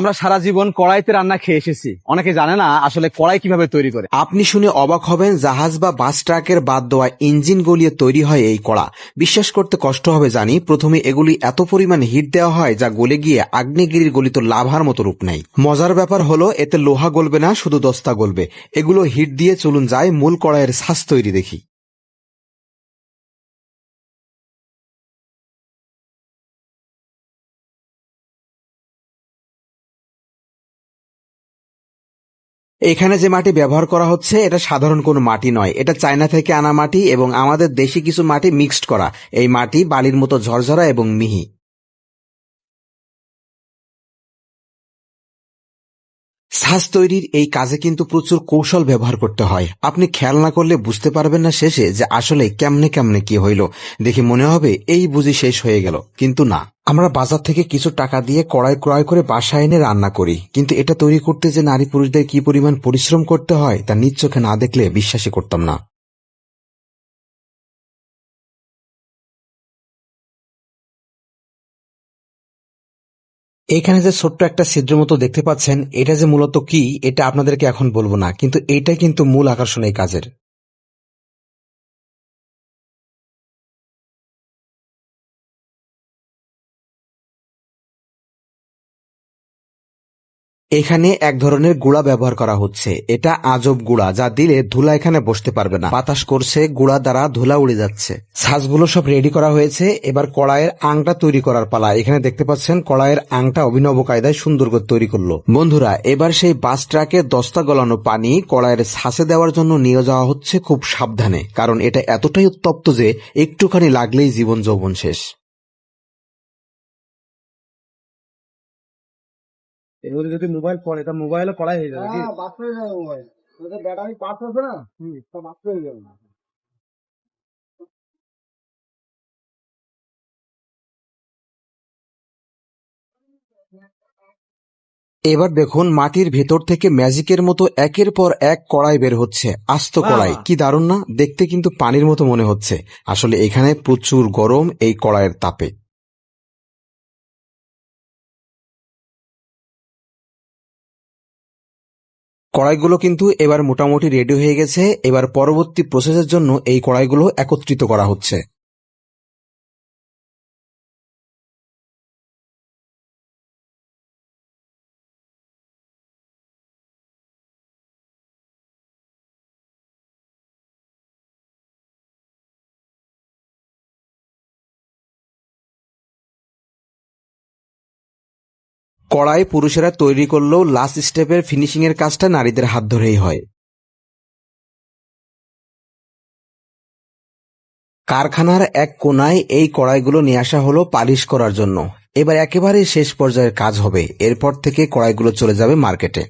আমরা সারা জীবন কড়াইতে রান্না খেয়ে এসেছি। অনেকে জানে না আসলে কড়াই কীভাবে তৈরি করে। আপনি শুনে অবাক হবেন জাহাজ বা বাস ট্রাকের বাদ দেওয়া ইঞ্জিন গলিয়ে তৈরি হয় এই কড়া। বিশ্বাস করতে কষ্ট হবে জানি, প্রথমে এগুলি এত পরিমাণ হিট দেওয়া হয় যা গলে গিয়ে আগ্নেয়গিরির গলিত লাভার মতো রূপ নেয়। মজার ব্যাপার হলো, এতে লোহা গলবে না, শুধু দস্তা গলবে। এগুলো হিট দিয়ে চলুন যায় মূল কড়াইয়ের শ্বাস তৈরি দেখি। এখানে যে মাটি ব্যবহার করা হচ্ছে, এটা সাধারণ কোনো মাটি নয়। এটা চায়না থেকে আনা মাটি এবং আমাদের দেশি কিছু মাটি মিক্সড করা। এই মাটি বালির মতো ঝরঝরা এবং মিহি। শ্বাস তৈরির এই কাজে কিন্তু প্রচুর কৌশল ব্যবহার করতে হয়। আপনি খেয়াল না করলে বুঝতে পারবেন না শেষে যে আসলে কেমনে কেমনে কি হইল। দেখে মনে হবে এই বুঝি শেষ হয়ে গেল। কিন্তু না, আমরা বাজার থেকে কিছু টাকা দিয়ে কড়াই ক্রয় করে বাসা এনে রান্না করি। কিন্তু এটা তৈরি করতে যে নারী পুরুষদের কি পরিমাণ পরিশ্রম করতে হয়, তা চোখে না দেখলে বিশ্বাসই করতাম না। এখানে যে ছোট্ট একটা ছিদ্র মতো দেখতে পাচ্ছেন, এটা যে মূলত কি, এটা আপনাদেরকে এখন বলব না, কিন্তু এটাই কিন্তু মূল আকর্ষণ এই কাজের। এখানে এক ধরনের গুড়া ব্যবহার করা হচ্ছে। এটা আজব গুড়া, যা দিলে ধুলা এখানে বসতে পারবে না। বাতাস করছে, গুড়া দ্বারা ধুলা উড়ে যাচ্ছে। ছাঁচগুলো সব রেডি করা হয়েছে। এবার কড়াইয়ের আংটা তৈরি করার পালা। এখানে দেখতে পাচ্ছেন, কড়াইয়ের আংটা অভিনব কায়দায় সুন্দর করে তৈরি করল। বন্ধুরা, এবার সেই বাস ট্রাকে দস্তা গলানো পানি কড়াইয়ের ছাঁচে দেওয়ার জন্য নিয়ে যাওয়া হচ্ছে খুব সাবধানে। কারণ এটা এতটাই উত্তপ্ত যে একটুখানি লাগলেই জীবন যৌবন শেষ। এগুলো যদি মোবাইল পড়ে তা মোবাইলে কড়াই হয়ে যাবে হ্যাঁ বাস হয়ে যাবে মোবাইল ওদের ব্যাটারি পার্টস আছে না? হুম সব বাস হয়ে যাবে। এবার দেখুন মাটির ভেতর থেকে ম্যাজিকের মতো একের পর এক কড়াই বের হচ্ছে। আস্ত কড়াই কি দারুণ না? দেখতে কিন্তু পানির মতো মনে হচ্ছে। আসলে এখানে প্রচুর গরম এই কড়াইয়ের তাপে। কড়াইগুলো কিন্তু এবার মোটামুটি রেডি হয়ে গেছে। এবার পরবর্তী প্রসেসের জন্য এই কড়াইগুলো একত্রিত করা হচ্ছে। কড়াই পুরুষেরা তৈরি করলেও লাস্ট স্টেপের ফিনিশিং এর কাজটা নারীদের হাত ধরেই হয়। কারখানার এক কোনায় এই কড়াইগুলো নিয়ে আসা হলো পালিশ করার জন্য। এবার একেবারে শেষ পর্যায়ের কাজ হবে। এরপর থেকে কড়াইগুলো চলে যাবে মার্কেটে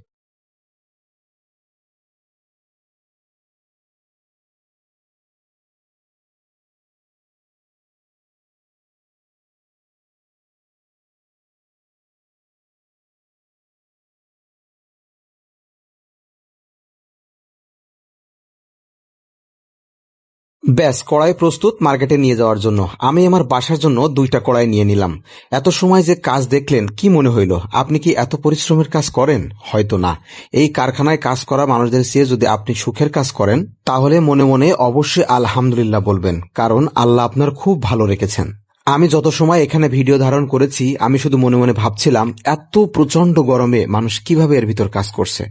ব্যাস, কড়াই প্রস্তুত মার্কেটে নিয়ে যাওয়ার জন্য। আমি আমার বাসার জন্য দুইটা কড়াই নিয়ে নিলাম। এত সময় যে কাজ দেখলেন, কি মনে হইল? আপনি কি এত পরিশ্রমের কাজ করেন? হয়তো না। এই কারখানায় কাজ করা মানুষদের চেয়ে যদি আপনি সুখের কাজ করেন, তাহলে মনে মনে অবশ্যই আলহামদুলিল্লাহ বলবেন, কারণ আল্লাহ আপনার খুব ভালো রেখেছেন। আমি যত সময় এখানে ভিডিও ধারণ করেছি, আমি শুধু মনে মনে ভাবছিলাম, এত প্রচণ্ড গরমে মানুষ কীভাবে এর ভিতর কাজ করছে।